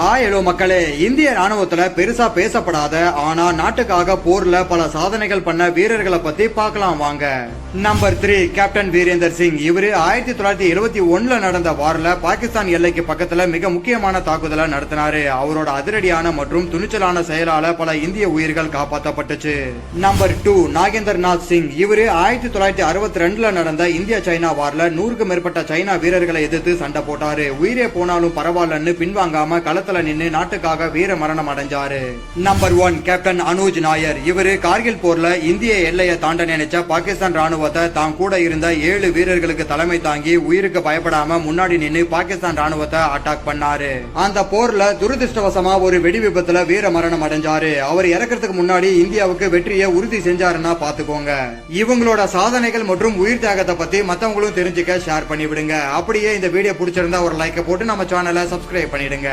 Hi hello மக்களே. இந்திய ராணுவத்துல பெருசா பேசப்படாத ஆனா நாட்டுக்காக போர்ல பல சாதனைகள் பண்ண வீரர்களை பத்தி பார்க்கலாம் வாங்க. Number three captain Virender Singh இவரு ஆயிரத்தி தொள்ளாயிரத்தி இருபத்தி ஒண்ணுல நடந்த வார்ல பாகிஸ்தான் எல்லைக்கு பக்கத்துல மிக முக்கியமான தாக்குதலை நடத்தினாரு. அவரோட அதிரடியான மற்றும் துணிச்சலான செயலால பல இந்திய உயிர்கள் காப்பாற்றப்பட்டுச்சு நம்பர் டூ நாகேந்தர் நாத் சிங் இவரு ஆயிரத்தி தொள்ளாயிரத்தி அறுபத்தி ரெண்டுல நடந்த இந்திய சைனா வார்ல நூறுக்கு மேற்பட்ட சைனா வீரர்களை எதிர்த்து சண்டை போட்டாரு. உயிரே போனாலும் பரவாயில்லன்னு பின்வாங்காம களத்துல நின்னு நாட்டுக்காக வீர மரணம் அடைஞ்சாரு. Number one captain Anuj Nair. இவரு கார்கில் போர்ல இந்திய எல்லையை தாண்ட நினைச்ச பாகிஸ்தான் ராணுவத்தை தான் கூட இருந்த ஏழு வீரர்களுக்கு தலைமை தாங்கி உயிருக்கு பயப்படாம முன்னாடி நின்னு பாகிஸ்தான் ராணுவத்தை அட்டாக் பண்ணாரு. அந்த போர்ல துரதிருஷ்டவசமா ஒரு வெடி விபத்துல வீர மரணம் அடைஞ்சாரு. அவர் இறக்கிறதுக்கு முன்னாடி இந்தியாவுக்கு வெற்றியை உறுதி செஞ்சாருன்னா பாத்துக்கோங்க. இவங்களோட சாதனைகள் மற்றும் உயிர் தியாகத்தை பத்தி மத்தவங்களும் தெரிஞ்சுக்க ஷேர் பண்ணி விடுங்க அப்படியே இந்த வீடியோ பிடிச்சிருந்தா ஒரு லைக்கை போட்டு நம்ம சேனலை சப்ஸ்கிரைப் பண்ணிடுங்க.